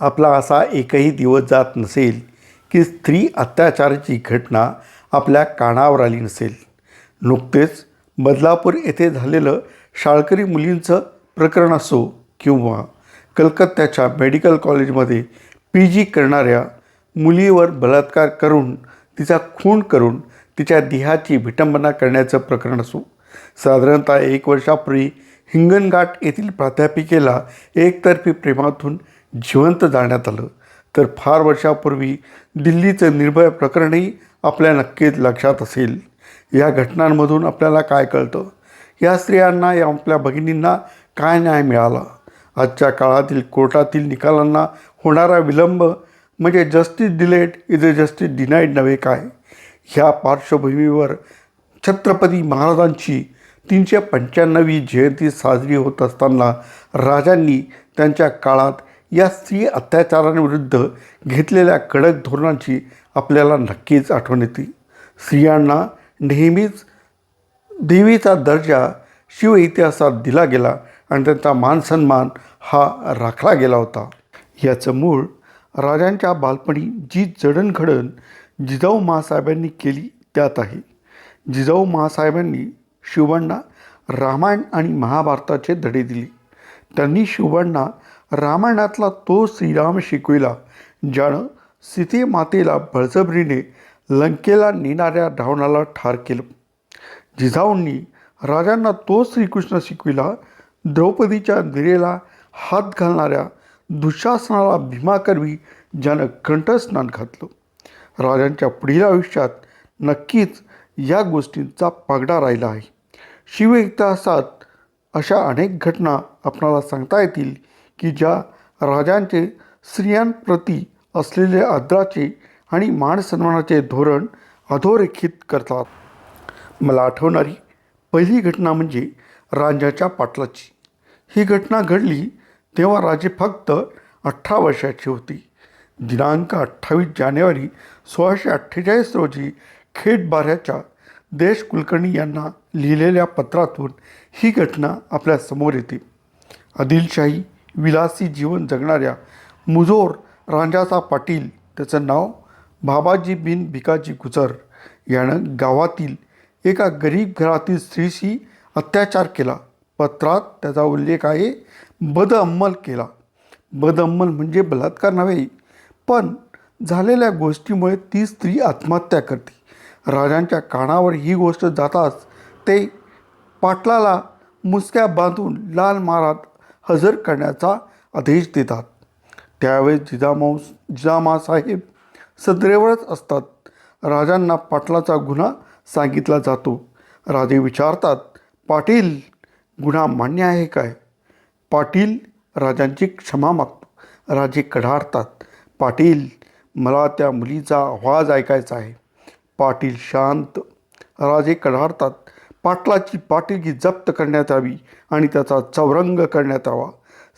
आपला असा एकही दिवस जात नसेल की स्त्री अत्याचाराची घटना आपल्या कानावर आली नसेल. नुकतेच बदलापूर येथे झालेलं शाळकरी मुलींचं प्रकरण असो किंवा कलकत्त्याच्या मेडिकल कॉलेजमध्ये पी जी करणाऱ्या मुलीवर बलात्कार करून तिचा खून करून तिच्या देहाची विटंबना करण्याचं प्रकरण असो. साधारणतः एक वर्षापूर्वी हिंगणघाट येथील प्राध्यापिकेला एकतर्फी प्रेमातून जिवंत जाळण्यात आलं. तर फार वर्षापूर्वी दिल्लीचं निर्भय प्रकरणही आपल्या नक्कीच लक्षात असेल. या घटनांमधून आपल्याला काय कळतं? या स्त्रियांना या आपल्या भगिनींना काय न्याय मिळाला? आजच्या काळातील कोर्टातील निकालांना होणारा विलंब म्हणजे justice delayed is a justice denied नव्हे काय? ह्या पार्श्वभूमीवर छत्रपती महाराजांची तीनशे पंच्याण्णवी जयंती साजरी होत असताना राजांनी त्यांच्या काळात या स्त्री अत्याचारांविरुद्ध घेतलेल्या कडक धोरणांची आपल्याला नक्कीच आठवण येते. स्त्रियांना नेहमीच देवीचा दर्जा शिव इतिहासात दिला गेला आणि त्यांचा मानसन्मान हा राखला गेला होता. याचं मूळ राजांच्या बालपणी जी जडणघडण जिजाऊ महासाहेबांनी केली त्यात आहे. जिजाऊ महासाहेबांनी शिवांना रामायण आणि महाभारताचे धडे दिले. त्यांनी शिवांना रामायणातला तो श्रीराम शिकविला ज्यानं सीते मातेला बळजबरीने लंकेला नेणाऱ्या रावणाला ठार केलं. जिजाऊंनी राजांना तो श्रीकृष्ण शिकविला द्रौपदीच्या दिरेला हात घालणाऱ्या दुःशासनाला भीमा करवी ज्यानं कंठस्नान घातलं. राजांच्या पुढील आयुष्यात नक्कीच या गोष्टींचा पगडा राहिला आहे. शिव इतिहासात अशा अनेक घटना आपणाला सांगता येतील की ज्या राजांचे स्त्रियांप्रती असलेले आदराचे आणि मानसन्मानाचे धोरण अधोरेखित करतात. मला आठवणारी पहिली घटना म्हणजे रांजाच्या पाटलाची. ही घटना घडली तेव्हा राजे फक्त अठरा वर्षाची होती. दिनांक अठ्ठावीस जानेवारी सोळाशे अठ्ठेचाळीस रोजी खेटबाऱ्याच्या देश कुलकर्णी यांना लिहिलेल्या पत्रातून ही घटना आपल्यासमोर येते. आदिलशाही विलासी जीवन जगणाऱ्या मुजोर रांजासा पाटील त्याचं नाव बाबाजी बिन भिकाजी गुजर यानं गावातील एका गरीब घरातील स्त्रीशी अत्याचार केला. पत्रात त्याचा उल्लेख आहे बदअम्मल केला. बदअम्मल म्हणजे बलात्कार नव्हे पण झालेल्या गोष्टीमुळे ती स्त्री आत्महत्या करते. राजांच्या कानावर ही गोष्ट जाताच ते पाटलाला मुसक्या बांधून लाल मारात हजर करण्याचा आदेश देतात. त्यावेळेस जिजामाऊ जिजामासाहेब सदरेवरच असतात. राजांना पाटलाचा गुन्हा सांगितला जातो. राजे विचारतात पाटील गुन्हा मान्य आहे काय? पाटील राजांची क्षमा मागतो राजे कढारतात पाटील मला त्या मुलीचा आवाज ऐकायचा आहे. पाटील शांत राजे कढारतात पाटलाची पाटीलकी जप्त करण्यात यावी आणि त्याचा चौरंग करण्यात यावा.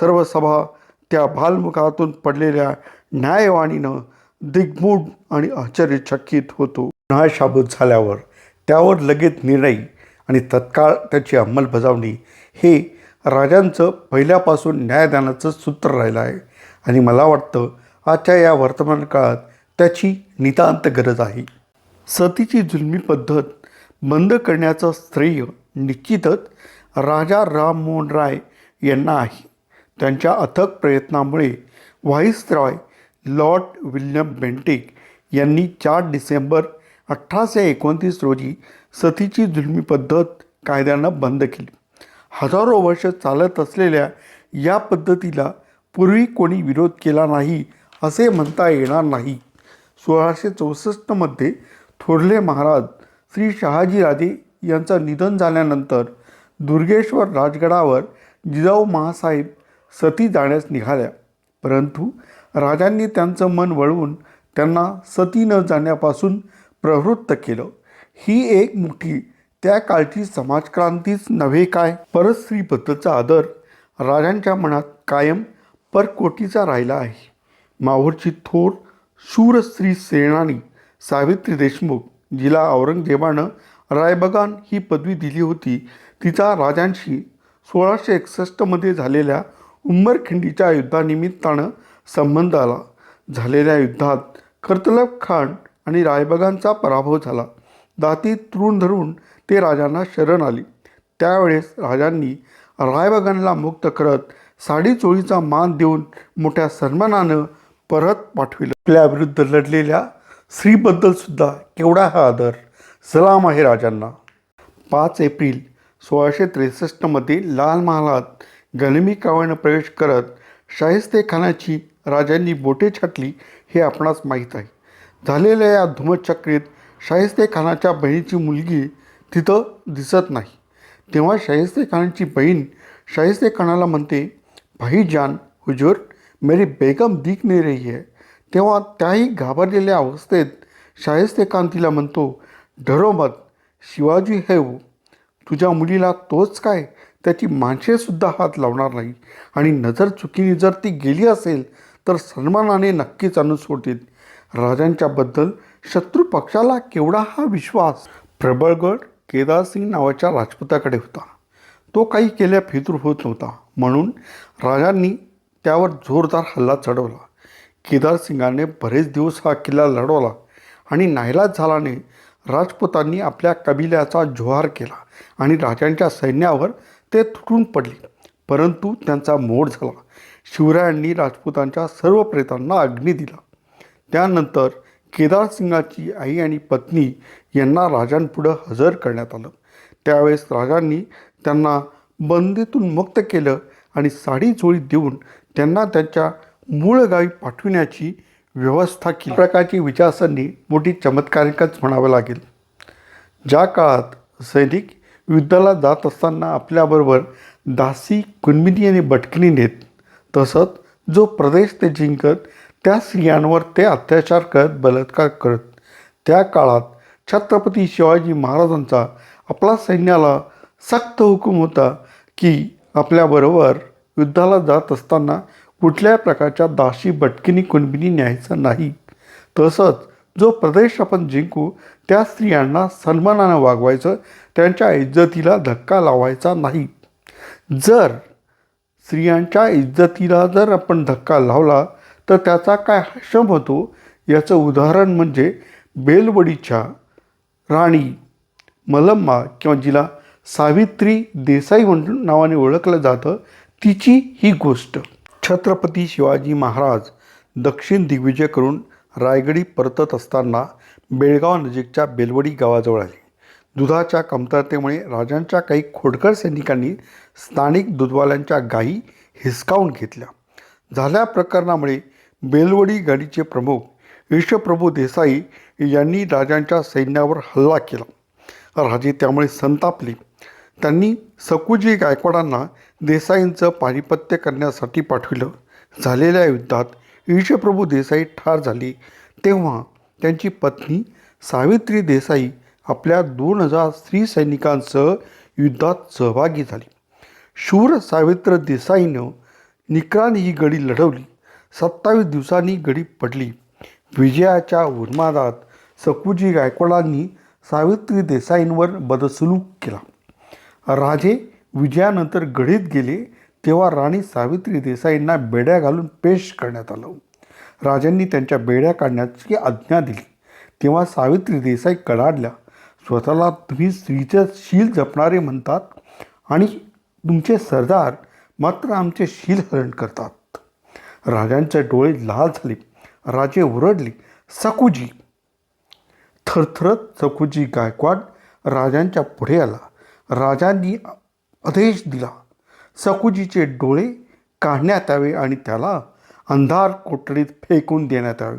सर्व सभा त्या बालमुखातून पडलेल्या न्यायवाणीनं दिग्मूढ आणि आश्चर्यचकित होतो. गुन्हा झाल्यावर त्यावर लगेच निर्णय आणि तत्काळ त्याची अंमलबजावणी हे राजांचं पहिल्यापासून न्यायदानाचं सूत्र राहिलं आहे. आणि मला वाटतं आजच्या या वर्तमान काळात त्याची नितांत गरज आहे. सतीची जुलमी पद्धत बंद करण्याचं श्रेय निश्चितच राजा राममोहन राय यांना आहे. त्यांच्या अथक प्रयत्नामुळे व्हाईसरॉय लॉर्ड विल्यम बेंटिक यांनी चार डिसेंबर अठराशे एकोणतीस रोजी सतीची जुलमी पद्धत कायद्यानं बंद केली. हजारो वर्ष चालत असलेल्या या पद्धतीला पूर्वी कोणी विरोध केला नाही असे म्हणता येणार नाही. सोळाशे चौसष्टमध्ये थोरले महाराज श्री शहाजीराजे यांचं निधन झाल्यानंतर दुर्गेश्वर राजगडावर जिजाऊ महासाहेब सती जाण्यास निघाल्या. परंतु राजांनी त्यांचं मन वळवून त्यांना सती न जाण्यापासून प्रवृत्त केलं. ही एक मोठी त्या काळची समाजक्रांतीच नव्हे काय? परस्त्रीबद्दलचा आदर राजांच्या मनात कायम परकोटीचा राहिला आहे. माहूरची थोर शूर स्त्री सेनानी सावित्री देशमुख जिला औरंगजेबानं रायबगान ही पदवी दिली होती. तिचा राजांशी सोळाशे एकसष्टमध्ये झालेल्या उंबरखिंडीच्या युद्धानिमित्तानं संबंध आला. झालेल्या युद्धात कर्तलब खान आणि रायबगांचा पराभव झाला. दाती तृण धरून ते राजांना शरण आले. त्यावेळेस राजांनी रायबगांना मुक्त करत साडी चोळीचा मान देऊन मोठ्या सन्मानानं परत पाठविलं. आपल्याविरुद्ध लढलेल्या स्त्रीबद्दल सुद्धा केवढा हा आदर सलाम आहे राजांना. पाच एप्रिल सोळाशे त्रेसष्टमध्ये लाल महालात गनिमी कावळनं प्रवेश करत शाहिस्ते खानाची राजांनी बोटे छाटली हे आपणास माहीत आहे. झालेल्या या धुमचक्रीत शाहिस्ते खानाच्या बहिणीची मुलगी तिथं दिसत नाही. तेव्हा शाहिस्ते खानाची बहीण शाहिस्ते खानाला म्हणते भाई जान हुजूर मेरी बेगम दीख नाही रही है. तेव्हा त्याही घाबरलेल्या अवस्थेत शाहिस्ते तिला म्हणतो धरोमत शिवाजी है तुझ्या मुलीला तोच काय? त्याची माणसेसुद्धा हात लावणार नाही. आणि नजर चुकीने जर ती गेली असेल तर सन्मानाने नक्कीच आणून सोडतील राजांच्याबद्दल शत्रू पक्षाला केवढा हा विश्वास? प्रबळगड केदारसिंग नावाच्या राजपुताकडे होता. तो काही केल्या फितूर होत नव्हता. म्हणून राजांनी त्यावर जोरदार हल्ला चढवला. केदारसिंगाने बरेच दिवस हा किल्ला लढवला आणि नाईलाज झाल्याने राजपुतांनी आपल्या कबिल्याचा जोहार केला आणि राजांच्या सैन्यावर ते तुटून पडले. परंतु त्यांचा मोड झाला. शिवरायांनी राजपुतांच्या सर्व प्रेतांना अग्नी दिला. त्यानंतर केदारसिंगाची आई आणि पत्नी यांना राजांपुढं हजर करण्यात आलं. त्यावेळेस राजांनी त्यांना बंदीतून मुक्त केलं आणि साडी चोळी देऊन त्यांना त्यांच्या मूळ गावी पाठविण्याची व्यवस्था केली. प्रकारची विचारसरणी मोठी चमत्कारिकच म्हणावं लागेल. ज्या काळात सैनिक युद्धाला जात असताना आपल्याबरोबर दासी कुणबिनी आणि बटकिनी नेत तसंच जो प्रदेश ते जिंकत त्या स्त्रियांवर ते अत्याचार करत बलात्कार करत त्या काळात छत्रपती शिवाजी महाराजांचा आपला सैन्याला सक्त हुकूम होता की आपल्याबरोबर युद्धाला जात असताना कुठल्या प्रकारच्या दाशी बटकिनी कुणबिनी न्यायचं नाही. तसंच जो प्रदेश आपण जिंकू त्या स्त्रियांना सन्मानानं वागवायचं त्यांच्या इज्जतीला धक्का लावायचा नाही. जर स्त्रियांच्या इज्जतीला जर आपण धक्का लावला तर त्याचा काय हशम होतो? याचं उदाहरण म्हणजे बेलवडीच्या राणी मलम्मा किंवा जिला सावित्री देसाई म्हणून नावाने ओळखलं जातं तिची ही गोष्ट. छत्रपती शिवाजी महाराज दक्षिण दिग्विजय करून रायगडी परतत असताना बेळगाव नजीकच्या बेलवडी गावाजवळ आले. दुधाच्या कमतरतेमुळे राजांच्या काही खोडकर सैनिकांनी स्थानिक दुधवाल्यांच्या गायी हिसकावून घेतल्या. झाल्या प्रकरणामुळे बेलवडी गाडीचे प्रमुख ईशप्रभू देसाई यांनी राजांच्या सैन्यावर हल्ला केला. राजे त्यामुळे संतापले. त्यांनी सकुजी गायकवाडांना देसाईंचं पानिपत्य करण्यासाठी पाठविलं. झालेल्या युद्धात ईशप्रभू देसाई ठार झाली. तेव्हा त्यांची पत्नी सावित्री देसाई आपल्या दोन हजार स्त्री सैनिकांसह युद्धात सहभागी झाली. शूर सावित्र देसाईनं निकरान ही गडी लढवली. सत्तावीस दिवसांनी गडी पडली. विजयाच्या उन्मादात सकुजी गायकवाडांनी सावित्री देसाईंवर बदसलूक केला. राजे विजयानंतर गडीत गेले तेव्हा राणी सावित्री देसाईंना बेड्या घालून पेश करण्यात आलं. राजांनी त्यांच्या बेड्या काढण्याची आज्ञा दिली. तेव्हा सावित्री देसाई कडाडल्या स्वतःला तुम्ही स्त्रीचं शील जपणारे म्हणतात आणि तुमचे सरदार मात्र आमचे शील हरण करतात. राजांचे डोळे लाल झाले राजे ओरडले सकुजी थरथरत सकुजी गायकवाड राजांच्या पुढे आला. राजांनी आदेश दिला. सकुजीचे डोळे काढण्यात यावे आणि त्याला अंधार कोठडीत फेकून देण्यात यावे.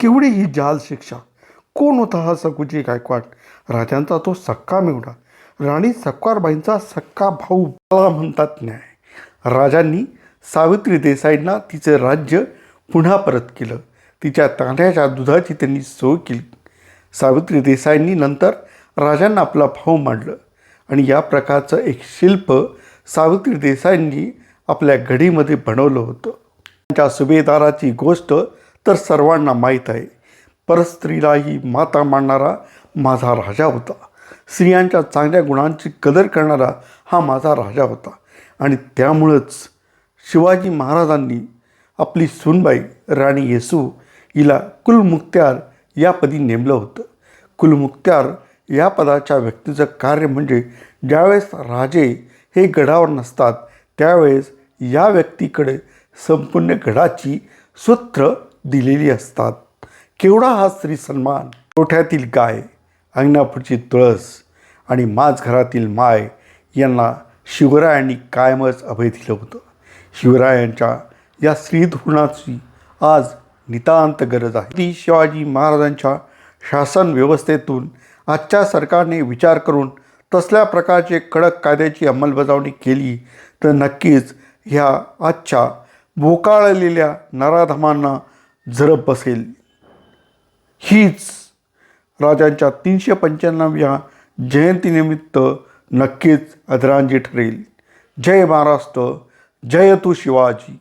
केवढी ही जाल शिक्षा. कोण होता हा सकुजी गायकवाड? राजांचा तो सक्का मेवडा राणी सक्कारबाईंचा सक्का भाऊ म्हणतात न्याय. राजांनी सावित्री देसाईंना तिचे राज्य पुन्हा परत केलं. तिच्या तांड्याच्या दुधाची त्यांनी सोय केली. सावित्री देसाईंनी नंतर राजांना आपला भाऊ मांडलं. आणि या प्रकारचं एक शिल्प सावित्री देसाईंनी आपल्या घडीमध्ये बनवलं होतं. त्यांच्या सुभेदाराची गोष्ट तर सर्वांना माहीत आहे. परस्त्रीलाही माता मानणारा माझा राजा होता. स्त्रियांच्या चांगल्या गुणांची कदर करणारा हा माझा राजा होता. आणि त्यामुळंच शिवाजी महाराजांनी आपली सुनबाई राणी येसू हिला कुलमुक्त्यार या पदी नेमलं होतं. कुलमुक्त्यार या पदाच्या व्यक्तीचं कार्य म्हणजे ज्यावेळेस राजे हे गडावर नसतात त्यावेळेस या व्यक्तीकडे संपूर्ण गडाची सूत्र दिलेली असतात. केवढा हा स्त्री सन्मान? कोठ्यातील गाय अंगणापुढची तुळस आणि माझ घरातील माय यांना शिवरायांनी कायमच अभय दिलं होतं. शिवरायांच्या या स्त्रीधोरणाची आज नितांत गरज आहे. ती शिवाजी महाराजांच्या शासन व्यवस्थेतून आजच्या सरकारने विचार करून तसल्या प्रकारचे कडक कायद्याची अंमलबजावणी केली तर नक्कीच ह्या आजच्या बोकाळलेल्या नराधमांना झरप बसेल. हीच राजांच्या तीनशे पंच्याण्णव्या जयंतीनिमित्त नक्कीच आदरांजी ठरेल. जय महाराष्ट्र जय तू शिवाजी.